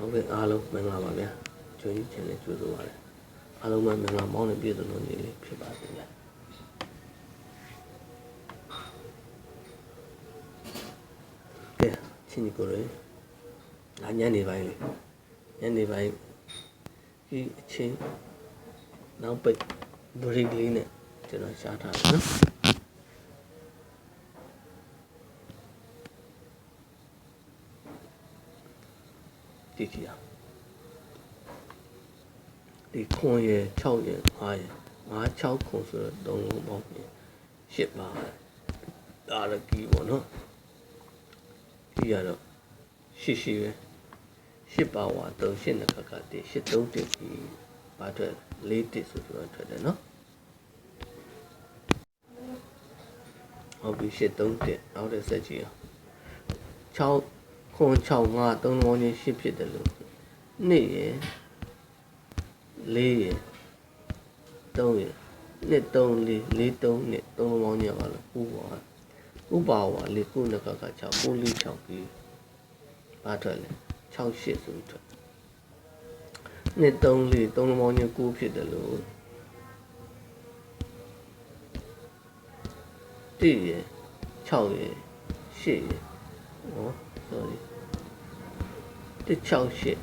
ဟုတ်ကဲ့အားလုံးမင်္ဂလာပါဗျာကျွေးကြီးချင်လေးကြိုးဆိုပါရစေအားလုံးပဲမင်္ဂလာမောင်းနဲ့ပြည့်စုံလို့နေလေးဖြစ်ပါစေဗျာကဲချင်းကြီးကိုရယ်ငါညနေပိုင်းလေညနေပိုင်းဒီအချင်းနောက်ပိတ်ဘရိတ်လေးနဲ့ကျွန်တော်ရှားထားတယ်နော် ဒီကြည့်အောင်ဒီခွန်ရယ်6ရယ်5ရယ်5 6ခွန်ဆိုတော့3လုံးပေါင်းပြင်10ပါဒါရကီပေါ့နော်ဒီရတော့ရှိရှိပဲ10ပါဝါ3 10နှစ်ခါခါတည်း10 3တက်ပြီးဘာထွက်4တက်ဆိုပြီးတော့ထွက်တယ်နော်ဟုတ်ပြီ10 3တက်နောက်တစ်ဆက်ကြည့်အောင်6 ခွန်6 5 3လုံးချင်း10ဖြစ်တယ်လို့နေ့ရယ်လေးရယ်သုံးရယ်နှစ်သုံးလေးလေးသုံးနှစ်သုံးလုံးပေါင်းညပါလို့ဥပါဥပါဝါလေးခုနှစ်ခါခါ6ကိုလေး6ပြီးဘာထွက်လဲ6 8ဆိုပြီးထွက်နှစ်သုံးလေးသုံးလုံးပေါင်းည9ဖြစ်တယ်လို့တရယ်6ရယ်8ရယ်ဟော sorry 168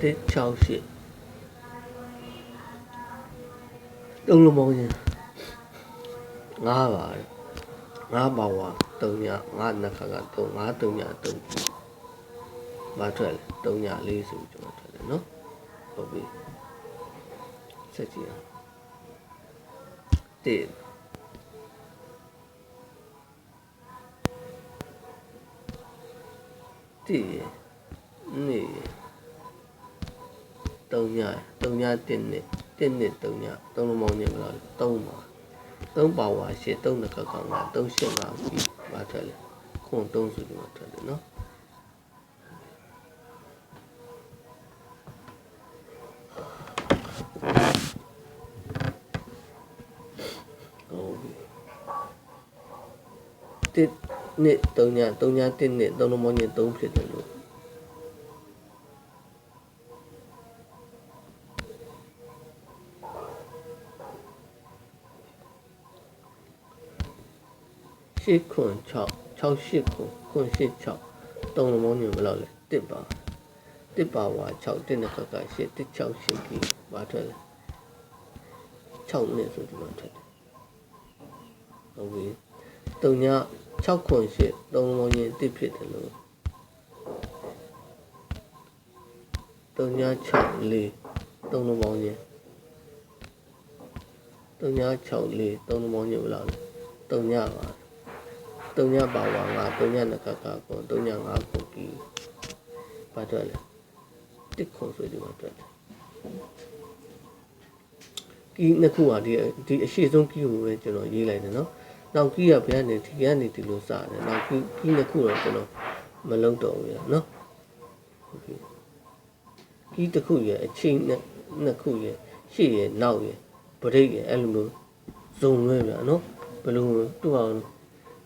168တုံးလုံးပေါင်းရင်ငါးပါငါးပါဝါ3ညငါးနှစ်ခါက3ငါး3ည3မထွက်လဲ3ည4ဆိုကျွန်တော်ထွက်တယ်နော်ဟုတ်ပြီဆက်ကြည့်ရအောင်1 တစ်ရယ်နှစ်ရယ်3ည3ည1နှစ်1နှစ်3ည3လုံးပေါင်းညမလား3ပါ3ပါဝါရှစ်3နှစ်ခါကောင်က3ရှစ်ပါပြီဘာထွက်လဲခွန်3ဆိုပြီးမှထွက်တယ်နော်ဟုတ်ပြီတစ် နှစ်3ည3ည1နှစ်3လုံးပေါင်းည3ဖြစ်တယ်လို့ရှစ်ခွန်6 6ရှစ်ခွန်ခွန်ရှစ်6သုံးလုံးပေါင်းညဘယ်လောက်လဲတစ်ပါတစ်ပါဝါ6တစ်နှစ်ခက်ကရှစ်တစ်6ရှစ်ကြီးဘာထွက်လဲ6နှစ်ဆိုဒီမှာထွက်တယ်ဟုတ်ပြီတုံည 6ခွန်ရှစ်သုံးလုံးပေါင်းညတစ်ဖြစ်တယ်လို့တုံည6လေးသုံးလုံးပေါင်းညတုံည6လေးသုံးလုံးပေါင်းညဘယ်လောက်လဲတုံညပါတုံညပါဝါငါတုံညနကကကိုတုံညငါကိုကီဘာတော့လဲတစ်ခုဆိုဒီမှာတွေ့တယ်ကီနှစ်ခုဟာဒီဒီအရှိဆုံးကီကိုပဲကျွန်တော်ရေးလိုက်တယ်နော် နောက်ကီကဘယ်ကနေဒီကနေဒီလိုစတယ်နောက်ကီကီနှစ်ခုတော့ကျွန်တော်မလုံးတော့ဘူးရနော်ဟုတ်ပြီကီတစ်ခုရဲ့အချိန်နဲ့နှစ်ခုရဲ့ရှေ့ရဲ့နောက်ရဲ့ဗရိတ်ရဲ့အဲ့လိုမျိုးဇုံလွဲပြနော်ဘယ်လိုတူအောင်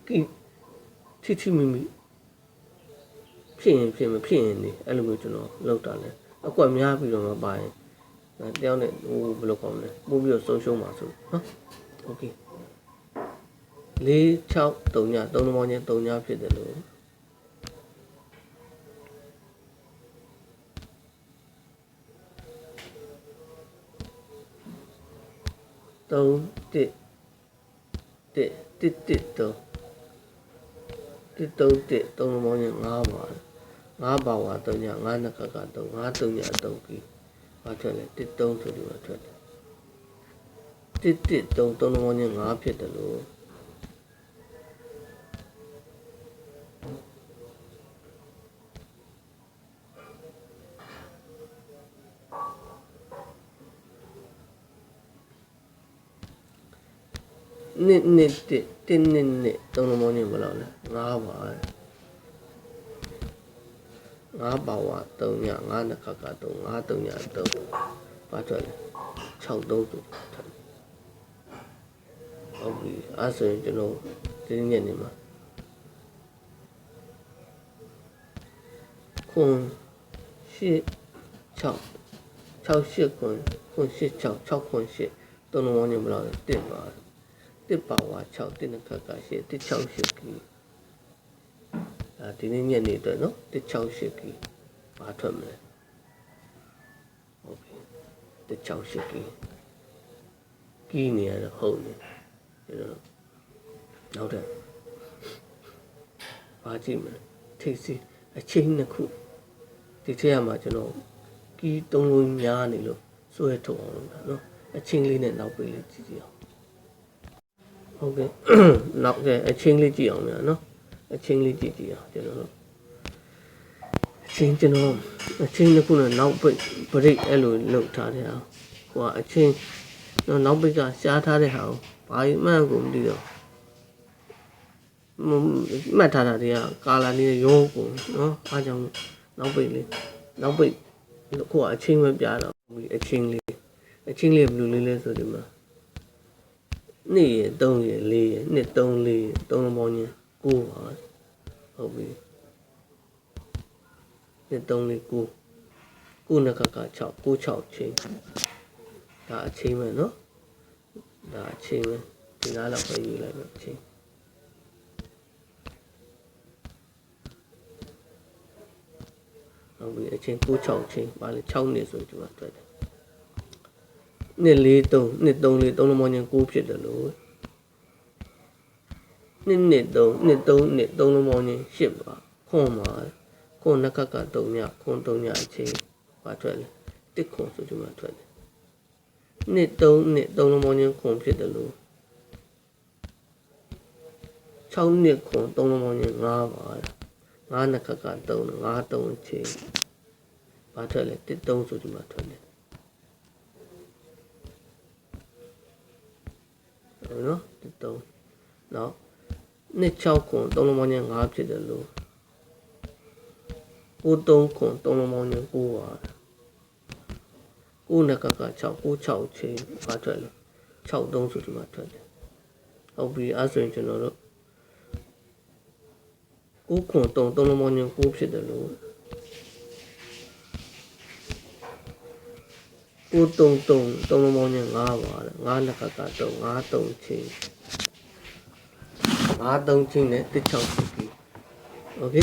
ကီထိထိမိမိဖြစ်ရင်ဖြစ်မဖြစ်ရင်နေအဲ့လိုမျိုးကျွန်တော်လောက်တာလဲအကွက်များပြီးတော့မပါရင်တယောက်နဲ့ဟိုဘယ်လိုကောင်းလဲပို့ပြီးတော့ဆုံးရှုံးပါဆိုနော်โอเค ၄6 3ည3လုံးပေါင်းချင်း3ညဖြစ်တယ်လို့3 1 1 1 1 3တစ်သုံးတစ်သုံးလုံးပေါင်းရင်5ပါ5ပါဝါ3ည5နှစ်ခါက3 5 3ည3ပြီးဘာထွက်လဲတစ်သုံးဆိုလို့ထွက်တယ်တစ်တစ်သုံးသုံးလုံးပေါင်းရင်5ဖြစ်တယ်လို့ နှစ်နှစ်တစ်တစ်နှစ်နှစ်သုံးလုံးပေါင်းရင်ဘယ်လောက်လဲ5ပါ5ပါဝါ3ည5နှစ်ခါက3 5 3ည3ဘာထွက်လဲ6 3ဆိုထွက်ဟုတ်ပြီအဲ့ဆိုရင်ကျွန်တော်ဒီညနေမှာခွန်ရှစ်6 6ရှစ်ခွန်ခွန်ရှစ်6 6ခွန်ရှစ်သုံးလုံးပေါင်းညဘယ်လောက်လဲ1ပါ 1ပါဝါ6 1နှစ်ခက်ကရှစ်1 6ရှစ်ကီအာဒီနေ့ညနေအတွက်နော်1 6ရှစ်ကီဘာထွက်မလဲဟုတ်ပြီ1 6ရှစ်ကီကီနေရတော့ဟုတ်နေကျွန်တော်နောက်ထပ်ဘာကြည့်မလဲထိတ်စီအချင်းနှစ်ခုဒီထက်မှာကျွန်တော်ကီးသုံးလုံးများနေလို့စွဲထုတ်အောင်လုပ်တာနော်အချင်းလေးနဲ့နောက်ပေးလေးကြည့်ကြည့်အောင် ဟုတ်ကဲ့နောက်ကဲအချင်းလေးကြည့်အောင်များနော်အချင်းလေးကြည့်ကြည့်အောင်ကျွန်တော်တို့အချင်းကျွန်တော်အချင်းတစ်ခုနဲ့နောက်ပိတ်ပရိတ်အဲ့လိုလုပ်ထားတဲ့ဟာဟိုကအချင်းနော်နောက်ပိတ်ကရှားထားတဲ့ဟာကိုဘာမှမှကိုမသိတော့မမှတ်ထားတာတွေကကာလာလေးရောကုန်နော်အားကြောင့်နောက်ပိတ်လေးနောက်ပိတ်ခုကအချင်းပဲပြတော့ဒီအချင်းလေးအချင်းလေးဘယ်လိုလေးလဲဆိုဒီမှာ နေ့ရ3ရ4ရနှစ်3 4ရ3လုံးပေါင်းချင်း9ပါဟုတ်ပြီနှစ်3 4 9 9နှစ်ခက်က6 9 6ချင်းဒါအချင်းပဲနော်ဒါအချင်းပဲဒီနားလောက်ပဲယူလိုက်တော့အချင်းဟုတ်ပြီအချင်း6 6ချင်းပါလေ6နှစ်ဆိုဒီမှာတွေ့တယ် နှစ်4 3နှစ်3 4 3လုံးပေါင်းချင်း9ဖြစ်တယ်လို့နှစ်နှစ်3နှစ်3နှစ်3လုံးပေါင်းချင်း10ပါခွန်ပါခွန်နှစ်ခက်က3ညခွန်3ညအချင်းပါထွက်လေတစ်ခွန်ဆိုဒီမှာထွက်တယ်နှစ်3နှစ်3လုံးပေါင်းချင်းခွန်ဖြစ်တယ်လို့6နှစ်ခွန်3လုံးပေါင်းချင်း5ပါငါးနှစ်ခက်က3ငါး3ချင်းဘာထွက်လဲတစ်3ဆိုဒီမှာထွက်တယ် ဟုတ်နော်တစ်3နော်နှစ်6ခွန်3လုံးပေါင်းချင်း5ဖြစ်တယ်လို့ကို3ခွန်3လုံးပေါင်းချင်း9ပါကိုနှစ်ခက်က6ကို6ချင်းဘာထွက်လဲ6 3ဆိုဒီမှာထွက်တယ်ဟုတ်ပြီအဲ့ဆိုရင်ကျွန်တော်တို့9ခွန်3 3လုံးပေါင်းချင်း9ဖြစ်တယ်လို့ ကို3 3 3လုံးပေါင်းချင်း5ပါလေ5နှစ်ခက်က3 5 3ချင်း5 3ချင်းနဲ့တစ်6ဖြစ်ပြီโอเค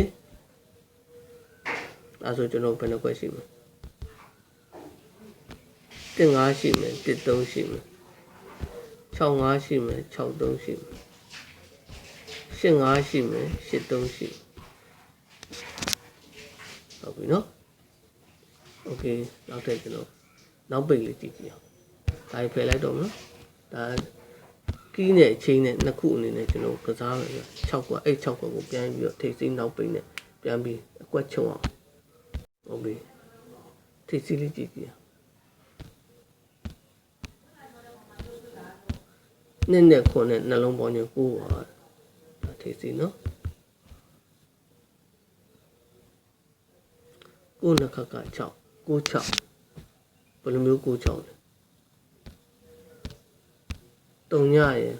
အဲ့ဆိုကျွန်တော်ဘယ်နှခွက်ရှိမလဲတစ်5ရှိမယ်တစ်3ရှိမယ်6 5ရှိမယ်6 3ရှိမယ်ရှစ်5ရှိမယ်ရှစ်3ရှိဟုတ်ပြီနော်โอเคနောက်ထပ်ကျွန်တော် နောက်ပိတ်လေးကြည့်ကြည့်အောင်ဒါဖယ်လိုက်တော့မနော်ဒါကီးနဲ့အချင်းနဲ့နှစ်ခုအနေနဲ့ကျွန်တော်ကစားမယ်6ကွက်အဲ့6ကွက်ကိုပြန်ပြီးတော့ထိပ်စီးနောက်ပိတ်နဲ့ပြန်ပြီးအကွက်ချုံအောင်ဟုတ်ပြီထိပ်စီးလေးကြည့်ကြည့်အောင်နဲ့နဲ့ခွန်နဲ့နှလုံးပေါင်းချင်းကိုးပါဒါထိပ်စီးနော်ကိုနှစ်ခက်က6 9 6ဘ ယ်လိုမျိုး9 6လဲတုံညရယ်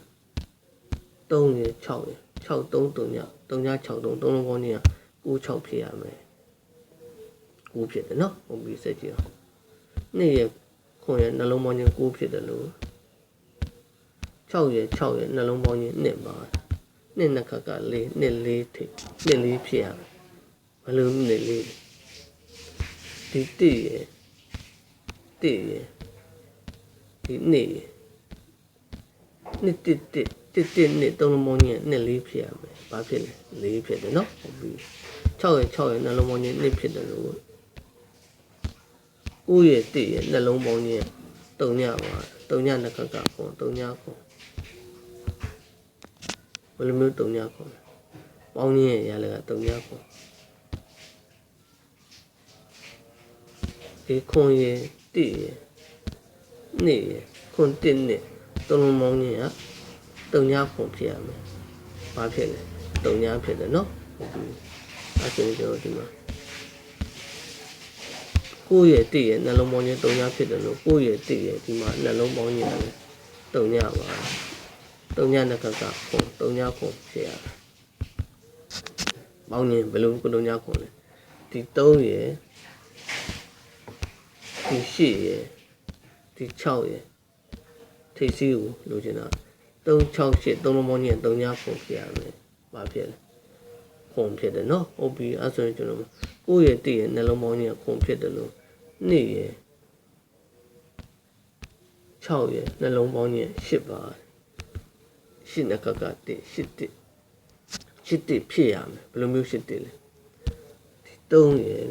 3ရယ်6ရယ်6 3တုံညတုံည6 3 3လုံးပေါင်းချင်း9 6ဖြစ်ရမယ်9ဖြစ်တယ်နော်ဟုတ်ပြီစက်ကြည့်အောင်နေ့ရယ်ခွန်ရယ်နှလုံးပေါင်းချင်း9ဖြစ်တယ်လို့6ရယ်6ရယ်နှလုံးပေါင်းချင်း1ပါနှစ်နှစ်ခက်က4နှစ်4ထိနှစ်4ဖြစ်ရမယ်ဘယ်လိုနှစ်4ဒီတိရယ် တိရယ်ဒီနှစ်ရယ်နှစ်တစ်တစ်တစ်တစ်နှစ်သုံးလုံးပေါင်းချင်းနှစ်4ဖြစ်ရမယ်ဘာဖြစ်လဲ4ဖြစ်တယ်နော်ဟုတ်ပြီ6ရယ်6ရယ်နှလုံးပေါင်းချင်း2ဖြစ်တယ်လို့9ရယ်1ရယ်နှလုံးပေါင်းချင်း3ညပါ3ညနှစ်ခက်ကခွန်3ညခွန်ဘယ်လိုမျိုး3ညခွန်ပေါင်းချင်းရရလည်းက3ညခွန်ဒီခွန်ရယ် 1ရယ်2ရယ်ခွန်1နဲ့3လုံးပေါင်းချင်းက3ညခွန်ဖြစ်ရမယ်ဘာဖြစ်လဲ3ညဖြစ်တယ်နော်ဟုတ်ပြီအဲ့ဒါကျွန်တော်ဒီမှာကိုယ့်ရဲ့တည့်ရဲ့နှလုံးပေါင်းချင်း3ညဖြစ်တယ်လို့ကိုယ့်ရဲ့တည့်ရဲ့ဒီမှာနှလုံးပေါင်းချင်းလည်း3ညပါ3ညနဲ့ကကခွန်3ညခွန်ဖြစ်ရတယ်ပေါင်းချင်းဘယ်လိုကို3ညခွန်လဲဒီ3ရယ် ဒီ8ရယ်ဒီ6ရယ်ထိပ်စီးကိုလိုချင်တာ368 3လုံးပေါင်းည3ညခုဖြစ်ရမယ်ဘာဖြစ်လဲခုံဖြစ်တယ်နော်ဟုတ်ပြီအဲ့ဆိုရင်ကျွန်တော်ကိုယ့်ရဲ့တည့်ရဲ့နှလုံးပေါင်းညခုံဖြစ်တယ်လို့နေ့ရယ်6ရယ်နှလုံးပေါင်းည8ပါ8နဲ့ကကတည့်8တည့်8တည့်ဖြစ်ရမယ်ဘယ်လိုမျိုး8တည့်လဲဒီ3ရယ်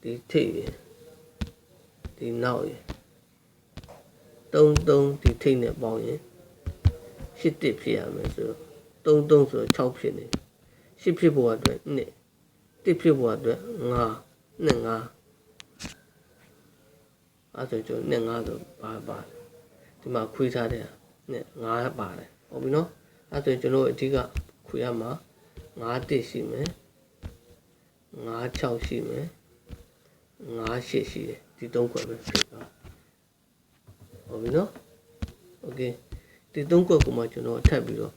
ဒီထိပ်ရယ် ဒီနောက်ရယ်3 3ဒီထိပ်နဲ့ပေါင်းရင်8တည့်ဖြစ်ရမယ်ဆိုတော့3 3ဆိုတော့6ဖြစ်နေ8ဖြစ်ဖို့အတွက်နှစ်တစ်ဖြစ်ဖို့အတွက်5နဲ့5အဲ့ဆိုကျွန်တော်နဲ့5ဆိုပါပါဒီမှာခွေးထားတဲ့နဲ့5ပါတယ်ဟုတ်ပြီနော်အဲ့ဆိုကျွန်တော်အဓိကခွေရမှာ5တစ်ရှိမယ်5 6ရှိမယ်5 8ရှိတယ် ဒီ3ခွက်ပဲဖြစ်ပါဟုတ်ပြီနော်โอเคဒီ3ခွက်ကိုမှကျွန်တော်ထပ်ပြီးတော့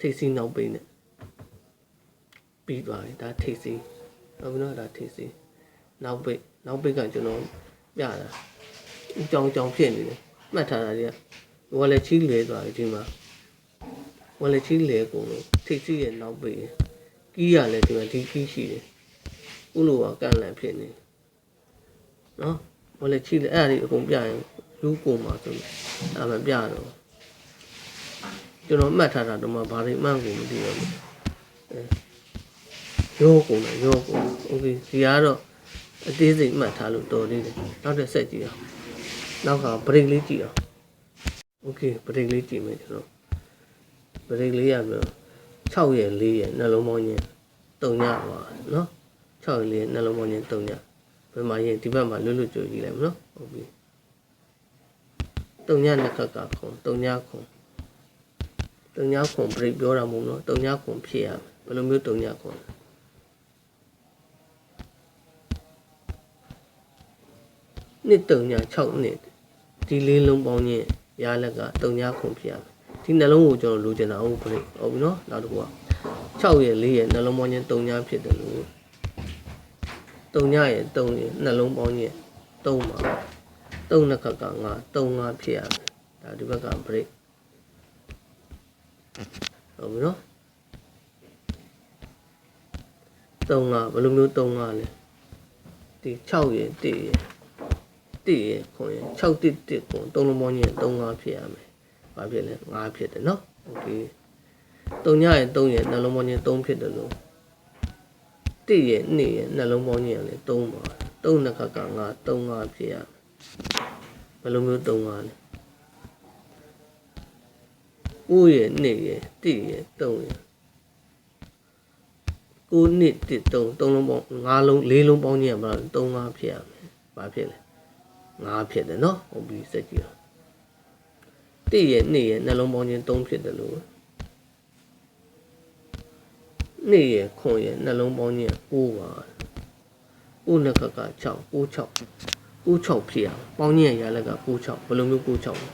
ထိတ်စီးနောက်ပိတ်နဲ့ပြီးသွားပြီဒါထိတ်စီးဟုတ်ပြီနော်ဒါထိတ်စီးနောက်ပိတ်နောက်ပိတ်ကကျွန်တော်ပြတာအကြောင်းအကြောင်းဖြစ်နေတယ်မှတ်ထားတာတွေကဝါလက်ချီလဲသွားပြီဒီမှာဝါလက်ချီလဲကုန်လို့ထိတ်စီးရဲ့နောက်ပိတ်ရဲ့ကီးရလဲဒီမှာဒီကီးရှိတယ်ဥလိုကကန်လန်ဖြစ်နေ နော်ဝါလက်ချီလဲအဲ့ဒါတွေအကုန်ပြရင်လူကုန်မှာဆိုလို့အဲ့မပြတော့ကျွန်တော်မှတ်ထားတာတော့မှဘာတွေမှန်းကိုမသိတော့ဘူးရောကုန်တယ်ရောကုန်โอเคဒီကတော့အသေးစိတ်မှတ်ထားလို့တော်သေးတယ်နောက်တစ်ဆက်ကြည့်အောင်နောက်ကဘရိတ်လေးကြည့်အောင်โอเคဘရိတ်လေးကြည့်မယ်ကျွန်တော်ဘရိတ်လေးရမယ်6ရဲ့4ရဲ့နှလုံးပေါင်းချင်း3ညပါနော်6ရဲ့4ရဲ့နှလုံးပေါင်းချင်း3ည ဘယ်မှာရင်ဒီဘက်မှာလွတ်လွတ်ကြိုကြည့်လိုက်မနော်ဟုတ်ပြီ3ညနှစ်ခက်ကခုံ3ညခုံ3ညခုံဘရိတ်ပြောတာမဟုတ်နော်3ညခုံဖြစ်ရမယ်ဘယ်လိုမျိုး3ညခုံလဲနှစ်3ည6နှစ်ဒီလေးလုံးပေါင်းချင်းရလက်က3ညခုံဖြစ်ရမယ်ဒီနှလုံးကိုကျွန်တော်လိုချင်တာဟုတ်ဘရိတ်ဟုတ်ပြီနော်နောက်တစ်ခုက6ရဲ့4ရဲ့နှလုံးပေါင်းချင်း3ညဖြစ်တယ်လို့ 3ညရဲ့3ရဲ့နှလုံးပေါင်းချင်း3ပါ3နှစ်ခက်က9 3 5ဖြစ်ရမယ်ဒါဒီဘက်က break ဟုတ်ပြီနော်3 5ဘယ်လိုမျိုး3 5လဲဒီ6ရဲ့1ရဲ့1ရဲ့ခွန်ရဲ့6တစ်တစ်ခွန်3လုံးပေါင်းချင်း3 5ဖြစ်ရမယ်ဘာဖြစ်လဲ5ဖြစ်တယ်နော်โอเค3ညရဲ့3ရဲ့နှလုံးပေါင်းချင်း3ဖြစ်တယ်လို့ 1ရဲ့2ရဲ့နှလုံးပေါင်းချင်းလည်း3ပါ3နှစ်ခက်က9 3 5ဖြစ်ရမယ်ဘယ်လိုမျိုး3 5လဲ9ရဲ့2ရဲ့1ရဲ့3ရဲ့9နှစ်1 3 3လုံးပေါင်း5လုံး4လုံးပေါင်းချင်းကဘာလဲ3 5ဖြစ်ရမယ်ဘာဖြစ်လဲ5ဖြစ်တယ်နော်ဟုတ်ပြီစက်ကြည့်အောင်1ရဲ့2ရဲ့နှလုံးပေါင်းချင်း3ဖြစ်တယ်လို့ 2ရဲ့ခွန်ရဲ့နှလုံးပေါင်းချင်း9ပါ9နှစ်ခက်က6 9 6 9 6ဖြစ်ရအောင်ပေါင်းချင်းရလက်က9 6ဘယ်လိုမျိုး9 6လဲ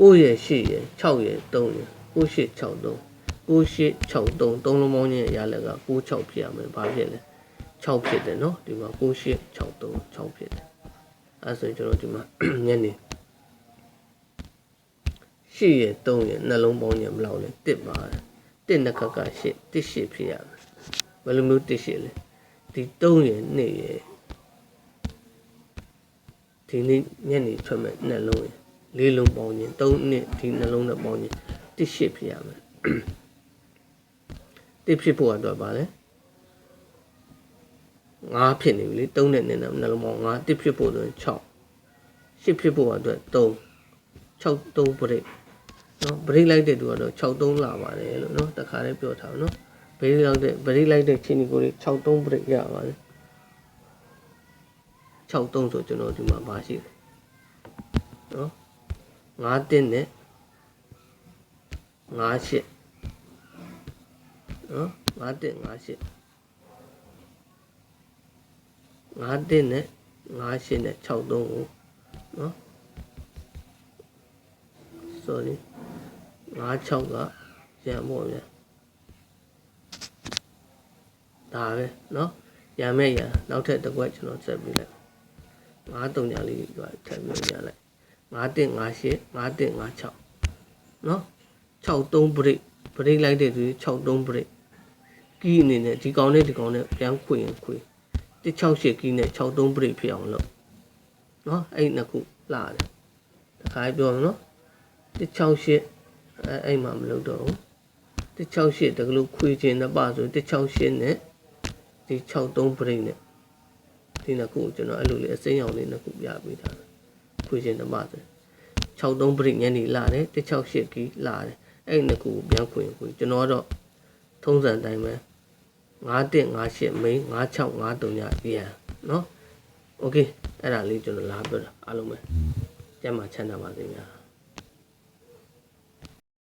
9ရဲ့8ရဲ့6ရဲ့3ရဲ့9 8 6 3 9 8 6 3 3လုံးပေါင်းချင်းရလက်က9 6ဖြစ်ရမယ်ဘာဖြစ်လဲ6ဖြစ်တယ်နော်ဒီမှာ9 8 6 3 6ဖြစ်တယ်အဲဆိုရင်ကျွန်တော်ဒီမှာညနေ 8ရဲ့3ရဲ့နှလုံးပေါင်းချင်းဘယ်လောက်လဲ1ပါတယ်1နှစ်ခက်က8 1 8ဖြစ်ရမယ်ဘယ်လိုမျိုး1 8လဲဒီ3ရဲ့2ရဲ့ဒီနေ့ညနေထွက်မဲ့နှလုံးရဲ့လေးလုံးပေါင်းခြင်း၃နှစ်ဒီနှလုံးနဲ့ပေါင်းခြင်းတစ်ရှစ်ဖြစ်ရမယ်တစ်ဖြစ်ဖို့အတွက်ပါလေငါးဖြစ်နေပြီလေ၃နဲ့နဲ့နှလုံးပေါင်းငါးတစ်ဖြစ်ဖို့ဆိုရင်6ရှစ်ဖြစ်ဖို့အတွက်3 6 3ဘရိတ် နော်ဘရိတ်လိုက်တဲ့သူကတော့6 3လာပါတယ်လို့နော်တခါလေးပြောထားအောင်နော်ဘရိတ်လိုက်တဲ့ဘရိတ်လိုက်တဲ့ချင်းဒီကိုလေး6 3ဘရိတ်ရပါတယ်6 3ဆိုကျွန်တော်ဒီမှာပါရှိတယ်နော်9တင်းနဲ့9ရှစ်နော်9တင်း9ရှစ်9တင်းနဲ့9ရှစ်နဲ့6သုံးကိုနော် sorry 9 6က ရံပေါ့ဗျာဒါပဲเนาะရံမဲ့ရံနောက်ထပ်တစ်ခွက်ကျွန်တော်ဆက်ပြီးလိုက်ငါးတုံညာလေးကထပ်ပြီးရလိုက်ငါးတက်ငါးရှစ်ငါးတက်ငါး6เนาะ63 break break လိုက်တဲ့သူ63 break ကီးအနေနဲ့ဒီကောင်နဲ့ဒီကောင်နဲ့ပြန်ခွေရင်ခွေ168ကီးနဲ့63 break ဖြစ်အောင်လုပ်เนาะအဲ့နှစ်ခုလာတယ်တခါပြောမယ်เนาะ168 အဲအဲ့မှမလုပ်တော့ဘူး168တကလို့ခွေခြင်းနှစ်ပါဆို168နဲ့ဒီ63 break နဲ့ဒီနှစ်ခုကိုကျွန်တော်အဲ့လိုလေးအစိမ်းအောင်လေးနှစ်ခုပြပေးထားတယ်ခွေခြင်းနှစ်ပါဆို63 break ညနေလာတယ်168ကီးလာတယ်အဲ့နှစ်ခုကိုပြန်ခွေရင်ခွေကျွန်တော်တော့ထုံးစံတိုင်းပဲ9158မိန်း9653ညပြန်เนาะโอเคအဲ့ဒါလေးကျွန်တော်လာပြောတာအားလုံးပဲကျမ်းမှာချမ်းသာပါစေများ